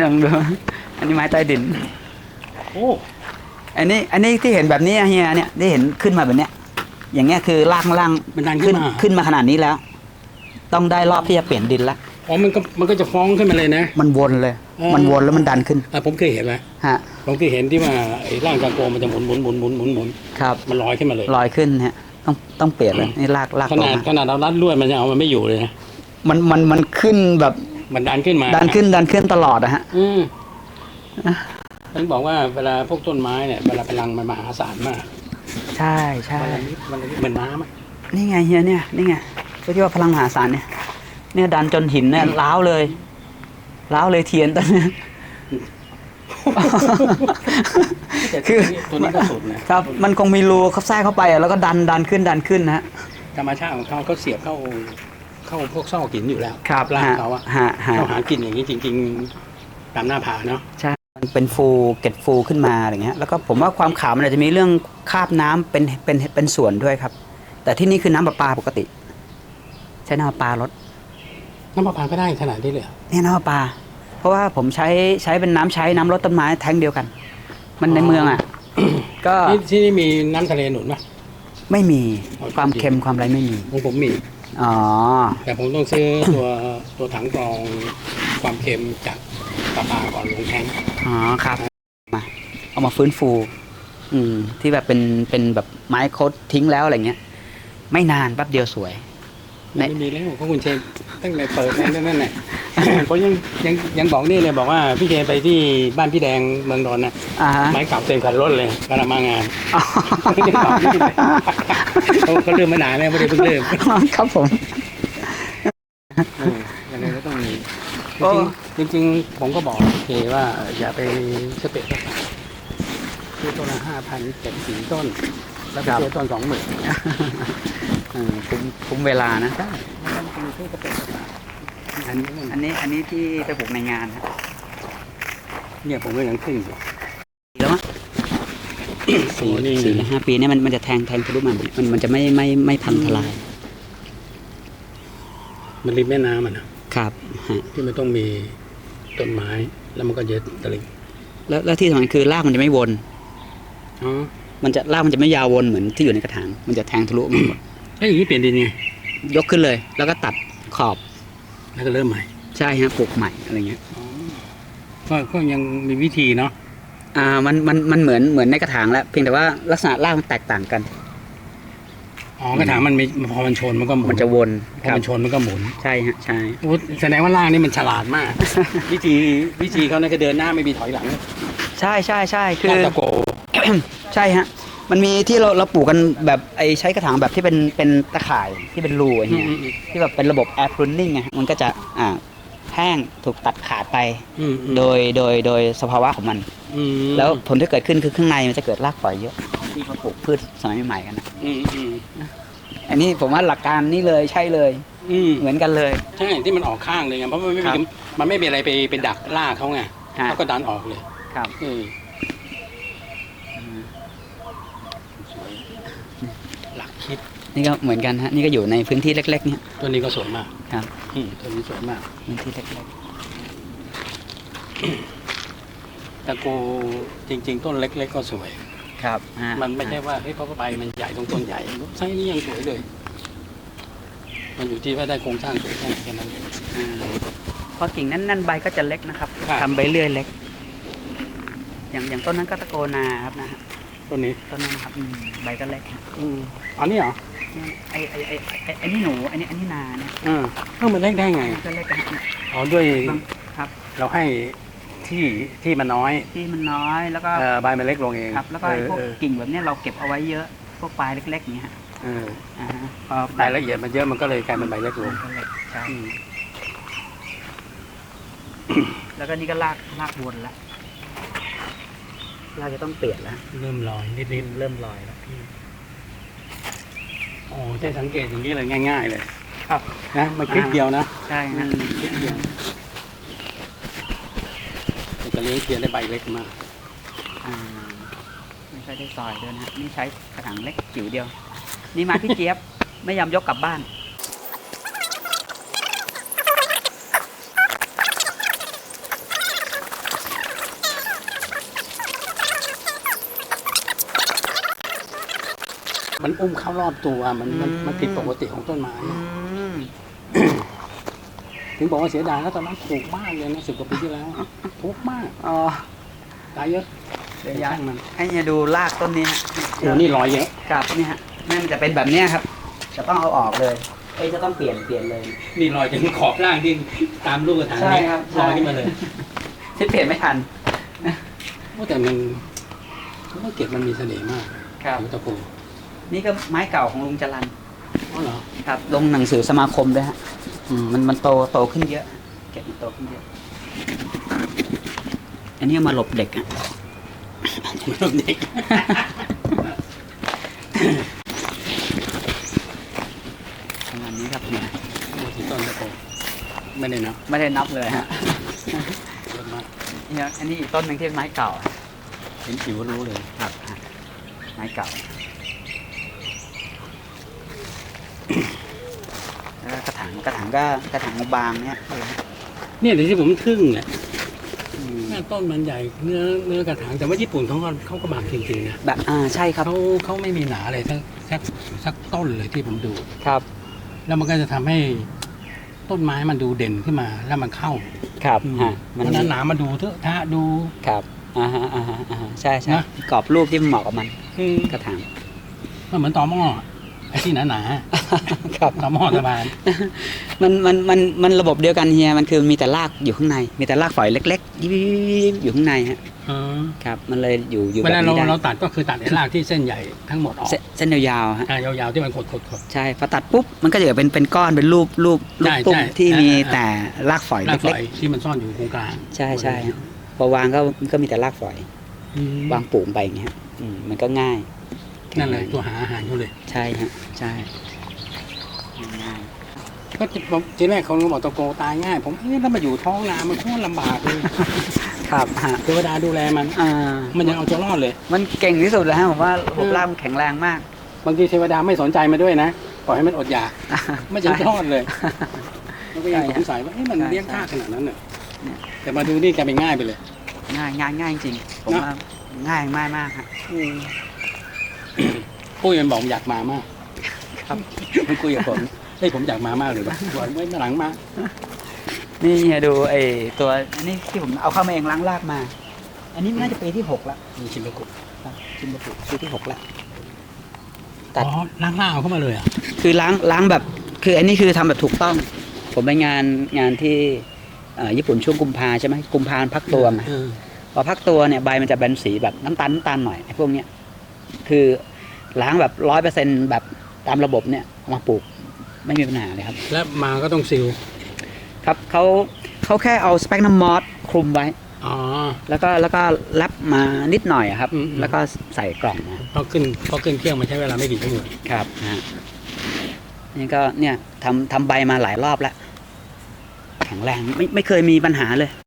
ลองดู อันนี้ไม้ใต้ดิน โอ้อันนี้อันนี้ที่เห็นแบบนี้อะเฮียเนี่ยที่เห็นขึ้นมาแบบเนี้ย อย่างเงี้ยคือล่างล่างมันดันขึ้ขึ้นนมาขึ้นมาขนาดนี้แล้ว ต้องได้รอบที่จะเปลี่ยนดินละอ๋อมันก็มันก็จะฟ้องขึ้นมาเลยนะ มันวนเลยอ๋อมันวนแล้วมันดันขึ้นอะผมเคยเห็นแล้วฮะผมเคยเห็นที่ว่าไอ้ร่างกาโกมันจะหมุนหมุนหมุนหมุนหมุนหมุนครับมันลอยขึ้นมาเลยลอยขึ้นฮะต้องต้องเปลี่ยนเลยนี่ลากลากขต่อนาดมาขนาดเราลัดลวดมันยังเอามันไม่อยู่เลยนะมันมันมันขึ้นแบบ มันดันขึ้นมาดันขึ้นดันขึ้นตลอดนะฮะ อืมฉันบอกว่าเวลาพวกต้นไม้เนี่ยเวลาพลังมันมหาศาลมาก ใช่ใช่วันละนิดวันละนิดเหมือนน้ำอะนี่ไงเฮียเนี่ยนี่ไงก็ที่ว่าพลังมหาศาลเนี่ย เนี่ยดันจนหินเนี่ยล้าวเลยล้าวเลยเทียนตอนเนี้ยแต่คือตัวนี้ก็สุดนะครับ มันคงมีรูเขาแทรกเข้าไปอะแล้วก็ดันดันขึ้นดันขึ้นนะฮะธรรมชาติของเขาเขาเสียบเข้า เข้าพวกซอกหินอยู่แล้วครับร่างฮะเขาอะฮะฮะ เขาหากินอย่างนี้จริง ๆ ตามหน้าผาเนาะ ใช่ มันเป็นฟูเกตฟูขึ้นมาอะไรเงี้ย แล้วก็ผมว่าความขาวมันอาจจะมีเรื่องคราบน้ำเป็นเป็นเป็นส่วนด้วยครับ แต่ที่นี่คือน้ำประปาปกติ ใช้น้ำประปาลดน้ำประปาก็ได้ขนาดนี้เลยเหรอ เนี่ยน้ำประปา เพราะว่าผมใช้ใช้เป็นน้ำใช้น้ำลดต้นไม้แทงเดียวกัน มันในเมืองอะ ก็นี่ที่นี่มีน้ำทะเลหนุนไหมไม่มีอ๋อความเค็มความอะไรไม่มีของผมมี อ๋อ แต่ผมต้องซื้อตัวตัวถังกรองความเค็มจากประปาก่อนลงแทงอ๋อครับมาเอามาฟื้นฟู อืม ที่แบบเป็นเป็นแบบไม้โคดทิ้งแล้วอะไรเงี้ย ไม่นานแป๊บเดียวสวยใน ไม่มีแล้วเพราะคุณเชนตั้งแต่เปิดนั่นนั่นแหละผมยังยังยังบอกนี่เลยบอกว่าพี่เชนไปที่บ้านพี่แดงเมืองนนท์นะอ่าฮะไม้เก่าเต็มคันรถเลยเวลามางานอ๋อยังบอกนี่เลยเขาเขาเริ่มมานานแล้วไม่ได้เพิ่งเริ่มครับผมยังไงก็ต้องมีโอ้จริงๆจริงๆผมก็บอกเคว่าอย่าไปสเปกคือต้นละห้าพันเจ็ดสี่ต้น แล้วก็ซื้อต้นสองหมื่นเอ อคุ้มคุ้มเวลานะใช่แล้วมันจะมีเครื่องสเปกต่างๆอันนี้มันอันนี้อันนี้ที่ไปปลูกในงานฮะเนี่ยผมก็ยังขึ้นอยู่แล้วมั้งสี่โอ้นี่สี่หรือห้าปีเนี่ยมันมันจะแทงแทงทะลุมาแบบนี้มันมันจะไม่ไม่ไม่พังทลาย มันริมแม่น้ำอะนะครับฮะที่มันต้องมีต้นไม้แล้วมันก็ยึดตลิ่งแล้วแล้วที่สำคัญคือรากมันจะไม่วนอ๋อมันจะรากมันจะไม่ยาววนเหมือนที่อยู่ในกระถางมันจะแทงทะลุมาหมด แล้วอย่างนี้เปลี่ยนดินไงยกขึ้นเลย แล้วก็ตัดขอบแล้วก็เริ่มใหม่ใช่ฮะปลูกใหม่อะไรเงี้ยก็ก็ยังมีวิธีเนาะอ่ามันมันมันเหมือนเหมือนในกระถางแล้วเพียงแต่ว่าลักษณะรากมันแตกต่างกัน อ๋อกระถางมันมีพอมันชนมันก็หมุนมันจะวนพอมันชนมันก็หมุนใช่ฮะใช่โอ้แสดงว่าล่างนี่มันฉลาดมาก วิธีวิธีเขาเนี่ยก็เดินหน้าไม่มีถอยหลังใช่ใช่ใช่คือลากตะโก ใช่ฮะ มันมีที่เราเราปลูกกันแบบไอใช้กระถางแบบที่เป็นเป็นตะข่ายที่เป็นรูอย่างเงี้ยอืมอืม ที่แบบเป็นระบบ air pruning ไงมันก็จะอ่าแห้งถูกตัดขาดไป อืมอืมโดยโดยโดยสภาวะของมัน อืมแล้วผลที่เกิดขึ้นคือข้างในมันจะเกิดรากฝอยเยอะที่เขาปลูกพืชสมัยใหม่ๆกันนะอืมอืมอันนี้ผมว่าหลักการนี่เลยใช่เลย อืมเหมือนกันเลย ใช่ที่มันออกข้างเลยไงเพราะมันไม่ครัมีบมันไม่มีอะไรไปไปดักล่ากเขาไงฮะ เขาก็ดันออกเลยครับ เออ หลักคิด นี่ก็เหมือนกันฮะ นี่ก็อยู่ในพื้นที่เล็ก ๆ เนี่ย ตัวนี้ก็สวยมากครับอืมตัวนี้สวยมาก พื้นที่เล็กตะโกจริง ๆ ต้นเล็ก ๆ ก็สวยๆครับฮะมันไม่ใช่ว่าเฮ้ยเพราะว่าใบมันใหญ่ตรงต้นใหญ่ไซส์นี้ยังสวยเลย มันอยู่ที่ว่าได้โครงสร้างสวยแค่ไหนแค่นั้นเองอ่าพอกิ่งนั้นๆใบก็จะเล็กนะครับครับ ทำใบเรื่อยเล็ก อย่างอย่างต้นนั้นก็ตะโกนาครับนะฮะ ต้นนี้ต้นนั้นนะครับอืมใบก็เล็กฮะอืมอันนี้เหรอไอ้ไอ้ไอ้ไอ้ไอ้นี่หนูไอ้นี่ไอ้นี่นาเนี่ยอ่าเอ้ามันเล็กได้ไงก็เล็กนะฮะอ๋อด้วยบางครับ เราให้ที่ที่มันน้อยที่มันน้อยแล้วก็เอ่อใบมันเล็กลงเองครับแล้วก็ไอ้พวกเออกิ่งแบบเนี้ยเราเก็บเอาไว้เยอะ พวกปลายเล็กๆอย่างเงี้ยฮะเอออ่าฮะพอรายละเอียดมันเยอะมันก็เลยกลายเป็นใบเล็กลมังนก็เล็กใช่อืมแล้วก็นี่ก็ลากลากวนแล้ วลากจะต้องเปลี่ยนแล้วเริ่มลอยนิดเริ่มลอยแล้วๆอ๋อได้สังเกตอย่างนี้เลยง่าย ๆ เลย ครับนะมันคลิกเดียวนะใช่ฮะคลิกเดียวมันจะเลี้ยงเทียนได้ใบเล็กมากอ่าไม่ใช่ได้ซอยด้วยนะฮะนี่ใช้กระถางเล็กจิ๋วเดียว นี่มาพี่เจี๊ยบไม่ยอมยกกลับบ้าน มันอุ้มเข้ารอบตัวมันมันมันผิดปกติของต้นไม้อืมถึงบอกว่าเสียดายแล้วตอนนั้นถูกมากเลยนะสิบกว่าปีที่แล้วถูกมากอ๋อตายเยอะเดี๋ยวแต่ย้ายช่างมันให้เนี่ยดูรากต้นนี้ฮะโอ้นี่รอยเยอะครับเนี่ยฮะแม่มันจะเป็นแบบเนี้ยครับ จะต้องเอาออกเลยเอ้ยจะต้องเปลี่ยนเปลี่ยนเลยนี่รอยถึงขอบล่างที่ตามลูกกระถางใช่นี่ครับรอยขึ้นมาเลยที่เปลี่ยนไม่ทันว่าแต่มันว่าเก็บมันมีเสน่ห์มากครับหิวตะโก นี่ก็ไม้เก่าของลุงจรันอ๋อเหรอครับลงหนังสือสมาคมด้วยฮะอืมมันมันโตโตขึ้นเยอะ เก็บมันโตขึ้นเยอะ อันนี้เอามาหลบเด็กอะมันเด็ก ประมาณนี้ครับเนี่ยโอ้ที่ต้นตะโกไม่ได้นะไม่ได้นับเลยฮะเยอะมากเนี่ยอันนี้อีกต้นหนึ่งที่เป็นไม้เก่าอะเห็นผิวรู้เลยครับฮะไม้เก่าแล้ว ก็กระถางกระถางก็กระถางบางเนี่ยเนี่ยเดี๋ยวที่ผมทึ่งเนี่ยอืมหน้าต้นมันใหญ่เนื้อเนื้อกระถางแต่ว่าญี่ปุ่นเขาก็เขาก็บางจริงๆนะแบบอ่าใช่ครับเขาเขาไม่มีหนาเลยสักสักสักต้นเลยที่ผมดูครับ แล้วมันก็จะทำให้ต้นไม้มันดูเด่นขึ้นมาแล้วมันเข้าครับอืมฮะเพราะฉะนั้นหนามาดูเถอะถ้าดูครับอ่าฮะอ่าฮะอ่าฮะใช่ใช่นะกรอบรูปที่เหมาะกับมันคือกระถางมันเหมือนตอหม้อไอ้ ที่หนาหนาครับๆตอหม้อสบายมันมันมันมันระบบเดียวกันเฮียมันคือมีแต่รากอยู่ข้างใน มีแต่รากฝอยเล็กๆยิบๆอยู่ข้างในฮะอ๋อครับมันเลยอยู่อยู่เวแบบลาเรานี้ได้เราตัดก็คือตัดไอ้รากที่เส้นใหญ่ทั้งหมดออกเส้นเส้นยาวๆฮะอ่ายาวๆที่มันขดขดขดใช่พอตัดปุ๊บมันก็จะเป็นเป็นก้อนเป็นรูปรูปรูปใช่ตุ้มใช่ที่มีอ่าแต่รากฝอยรากฝเล็อกยที่มันซ่อนอยู่ตรงกลางๆใช่ใช่ฮะพอวางก็ก็มีแต่รากฝอยอืมวางปุ่มไปอย่างเงี้ยอืมมันก็ง่าย นั่นเลยตัวหาอาหารเขาเลย ใช่ฮะใช่ง่ายก็ผมทีแรกเขาบอกตะโกตายง่าย ผมเอ๊ะถ้ามาอยู่ท้องนามันโคตรลำบากเลยครับฮะเทวดาดูแลมันอ่ามันยังเอาตัวรอดเลย มันเก่งที่สุดแล้วฮะผมว่าระบบร่างมันแข็งแรงมาก บางทีเทวดาไม่สนใจมาด้วยนะปล่อยให้มันอดอยากไม่จะรอดเลยมันก็ยังสงสัยว่าเอ๊ะมันเลี้ยงยากขนาดนั้นเนอะเนี่ยแต่มาดูนี่แกเป็นง่ายไปเลย ง่ายง่ายง่ายจริงๆผมเนอะว่าง่ายมากมากฮะ ปุ้ยมันบอกมันอยากมามาก ครับมันคุยกับผมเฮ้ยผมอยากมามากเลยว่ะบอกไว้มาหลังมา นี่เฮียดูไอ้ตัวอันนี้ที่ผมเอาเข้ามาเองล้างรากมา อันนี้น่าจะปีที่หกแล้วมีชิมไปกุครับชิมบุกุปีที่หกแล้วตัด อ๋อล้างหน้าเอาเข้ามาเลยอะคือล้างล้างแบบ คืออันนี้คือทำแบบถูกต้อง ผมไปงานงานที่เอ่อญี่ปุ่นช่วงกุมภาใช่ไหมกุมภาพักตัวไงเออพอพักตัวเนี่ยใบมันจะเป็นสีแบบน้ำตาลน้ำตาลหน่อยไอ้พวกเนี้ยคือ ล้างแบบร้อยเปอร์เซ็นแบบตามระบบเนี่ยเอามาปลูกไม่มีปัญหาเลยครับ แล้วมาก็ต้องซิลครับเขาเขาแค่เอาสเปกนัมมอสคลุมไว้ อ๋อ แล้วก็แล้วก็แรปมานิดหน่อยอะครับ อืมแล้วก็ใส่กล่องนะพอขึ้นพอขึ้นเครื่องมันใช้เวลาไม่กี่ชั่วโมงครับฮะนี่ก็เนี่ยทำทำใบมาหลายรอบแล้ว แข็งแรงไม่ไม่เคยมีปัญหาเลย